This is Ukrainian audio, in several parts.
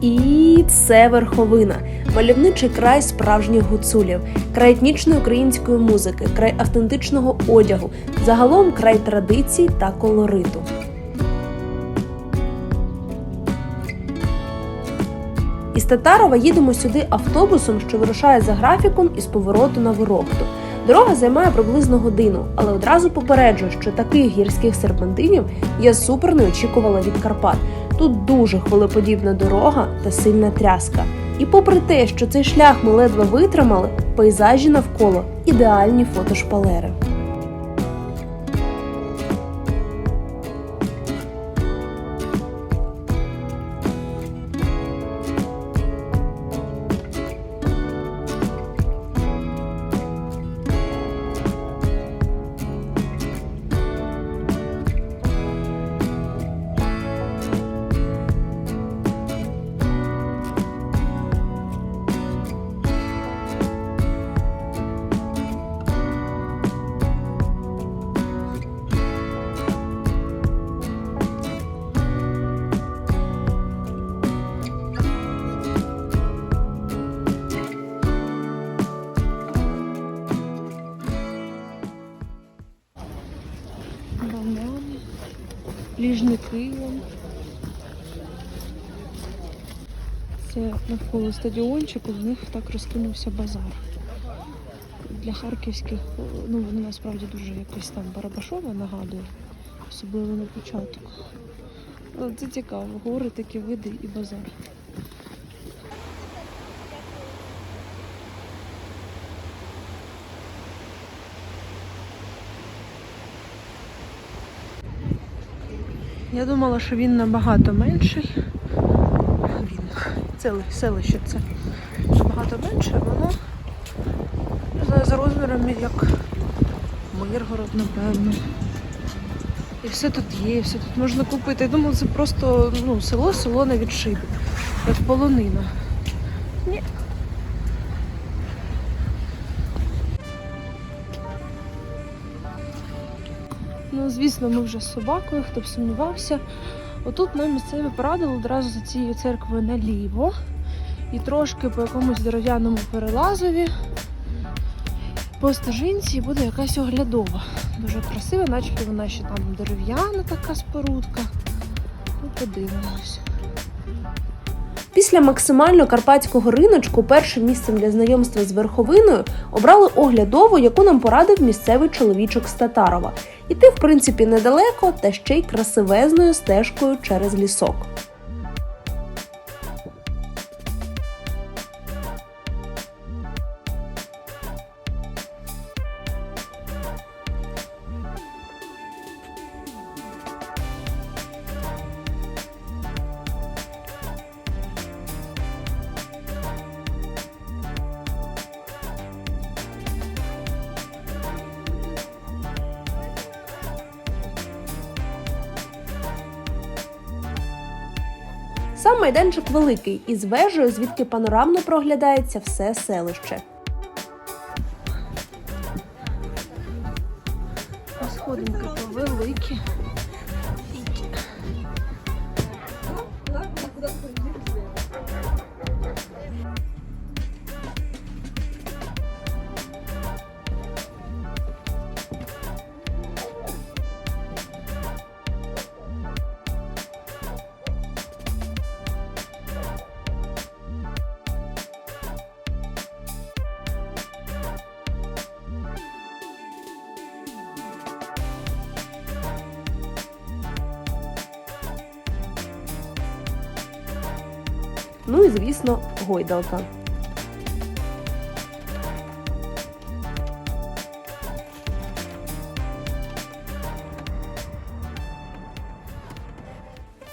І це верховина, мальовничий край справжніх гуцулів, край етнічної української музики, край автентичного одягу, загалом край традицій та колориту. Із Татарова їдемо сюди автобусом, що вирушає за графіком із повороту на Ворохту. Дорога займає приблизно годину, але одразу попереджую, що таких гірських серпантинів я супер не очікувала від Карпат. Тут дуже хвилеподібна дорога та сильна тряска. І попри те, що цей шлях ми ледве витримали, пейзажі навколо ідеальні фотошпалери. Ліжники. Це навколо стадіончику, в них так розкинувся базар. Для харківських, ну вони насправді дуже якось там барабашове нагадує, особливо на початок. Це цікаво, гори такі види і базар. Я думала, що він набагато менший. Він це селище це набагато менше, воно не знаю, за розмірами як Миргород, напевно. І все тут є, все тут можна купити. Я думала, це просто ну, село, село на відшибі, як полонина. Звісно, ми вже з собакою, хто б сумнівався. Отут нам місцеві порадили одразу за цією церквою наліво. І трошки по якомусь дерев'яному перелазові по стежинці буде якась оглядова. Дуже красива, начебто вона ще там дерев'яна така спорудка. Ну, подивимось. Після максимально карпатського риночку першим місцем для знайомства з верховиною обрали оглядову, яку нам порадив місцевий чоловічок з Татарова. Іти, в принципі, недалеко, та ще й красивезною стежкою через лісок. Сам майданчик великий із вежею, звідки панорамно проглядається все селище. Сходинки великі. Ну і звісно, гойдалка.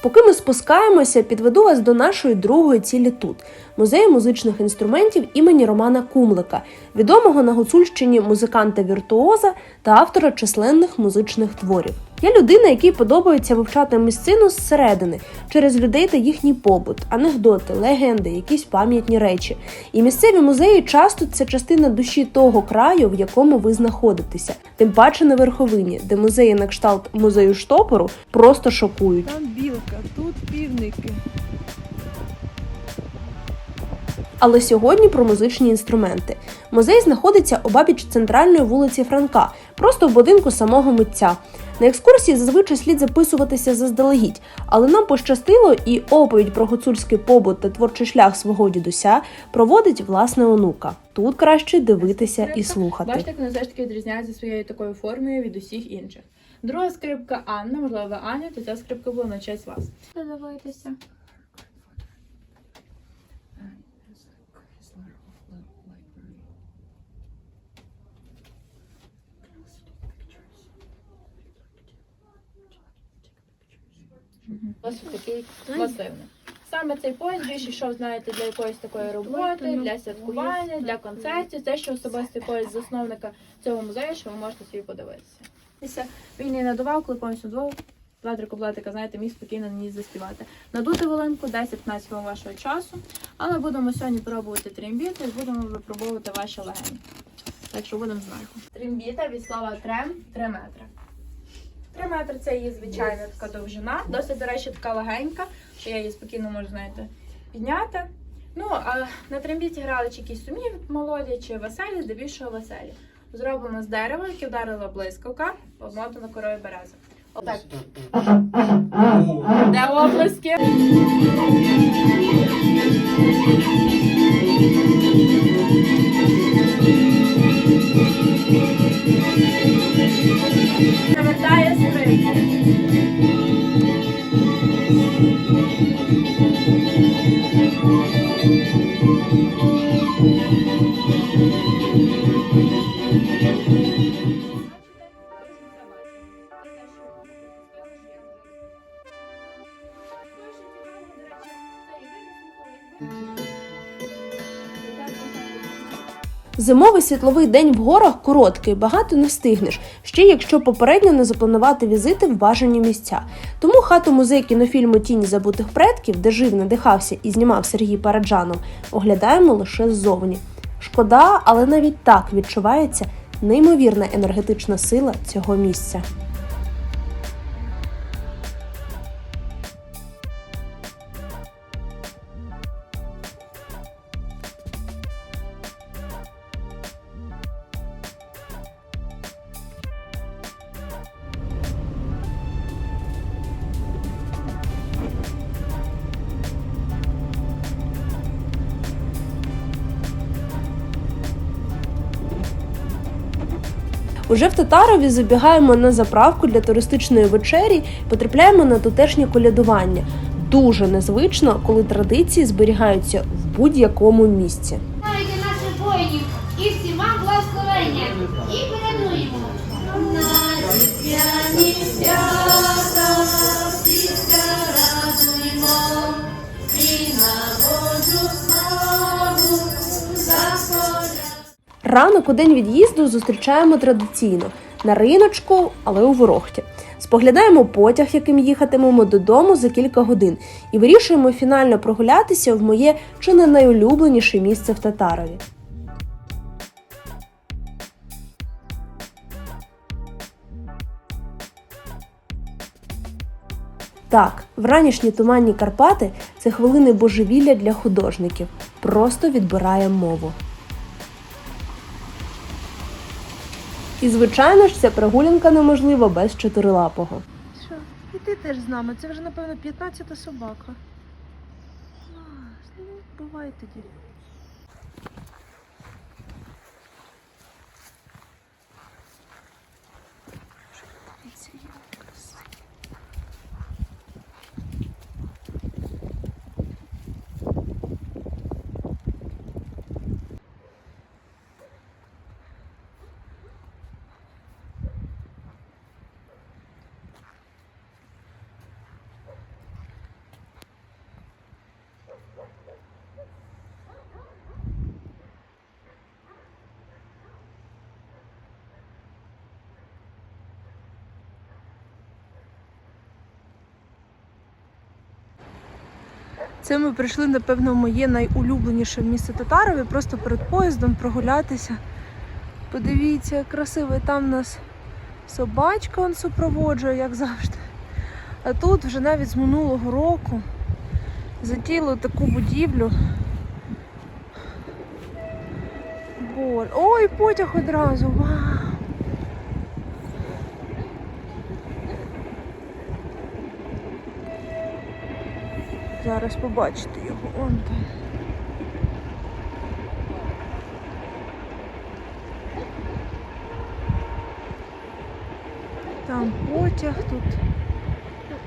Поки ми спускаємося, підведу вас до нашої другої цілі тут музею музичних інструментів імені Романа Кумлика, відомого на Гуцульщині музиканта-віртуоза та автора численних музичних творів. Я людина, якій подобається вивчати місцину зсередини через людей та їхній побут, анекдоти, легенди, якісь пам'ятні речі. І місцеві музеї часто це частина душі того краю, в якому ви знаходитеся. Тим паче на верховині, де музеї на кшталт музею штопору просто шокують. Там білка, тут півники. Але сьогодні про музичні інструменти. Музей знаходиться обабіч центральної вулиці Франка, просто в будинку самого митця. На екскурсії зазвичай слід записуватися заздалегідь, але нам пощастило, і оповідь про гуцульський побут та творчий шлях свого дідуся проводить власне онука. Тут краще дивитися і слухати. Бачите, як вона все ж таки відрізняється своєю такою формою від усіх інших. Друга скрипка Анна, можливо, Аня, то ця скрипка була на честь вас. Подивитися. Досить такий масивний. Саме цей поїзд більше йшов, знаєте, для якоїсь такої роботи, для святкування, для концертів. Це ще особистий поїзд засновника цього музею, що ви можете собі подивитися. Він її надував, коли повністю надував, Владик Коблетика, знаєте, міг спокійно на ній заспівати. Надути волинку 10-15 хвилин вашого часу, але будемо сьогодні пробувати трембіти і будемо випробовувати ваші легені. Так що будемо знати. Трембіта від слова трем 3 метри. 3 метри це її звичайна така довжина. Досить, до речі, така легенька, що я її спокійно можу, знаєте, підняти. Ну, а на трембіті грали чи якісь сумні молоді, чи веселі, здебільшого веселі. Зроблено з дерева, яке вдарила блискавка, обмотано корою берези. Отак. Де оплески? Зимовий світловий день в горах короткий, багато не встигнеш, ще якщо попередньо не запланувати візити в бажані місця. Тому хату музей кінофільму Тіні забутих предків, де жив, надихався і знімав Сергій Параджанов, оглядаємо лише ззовні. Шкода, але навіть так відчувається неймовірна енергетична сила цього місця. Уже в Татарові забігаємо на заправку для туристичної вечері, потрапляємо на тутешнє колядування. Дуже незвично, коли традиції зберігаються в будь-якому місці. Ранок у день від'їзду зустрічаємо традиційно на риночку, але у ворохті. Споглядаємо потяг, яким їхатимемо додому за кілька годин, і вирішуємо фінально прогулятися в моє чи не найулюбленіше місце в Татарові. Так, вранішні туманні Карпати це хвилини божевілля для художників. Просто відбирає мову. І звичайно ж, ця прогулянка неможлива без чотирилапого. Що? І ти теж з нами. Це вже, напевно, 15-та собака. Ну, буває тоді. Це ми прийшли, напевно, моє найулюбленіше місце Татарові, просто перед поїздом прогулятися. Подивіться. І там нас собачка он супроводжує, як завжди. А тут вже навіть з минулого року затіяли таку будівлю. Боже. Ой, потяг одразу. Вау. Зараз побачите його. Он там. Там потяг, тут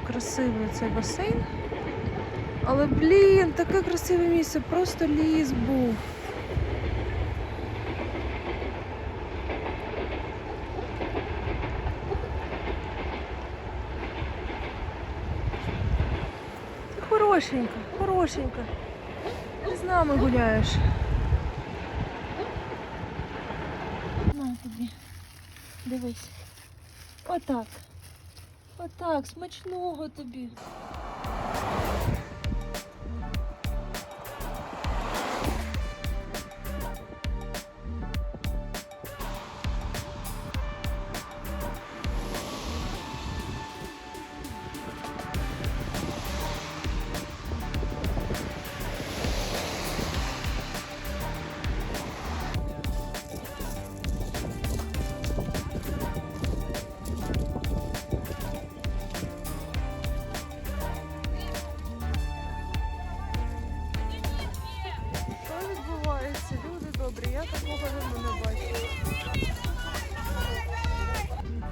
красивий цей басейн. Але, блін, таке красиве місце, просто ліс був. Ти хорошенька, хорошенька. Ти з нами гуляєш. На тобі. Дивись. Отак. Отак, смачного тобі.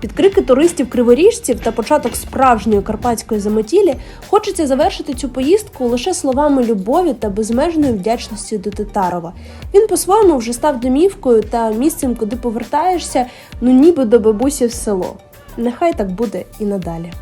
Під крики туристів криворіжців та початок справжньої карпатської заметілі хочеться завершити цю поїздку лише словами любові та безмежної вдячності до Титарова. Він по-своєму вже став домівкою та місцем, куди повертаєшся, ну ніби до бабусі в село. Нехай так буде і надалі.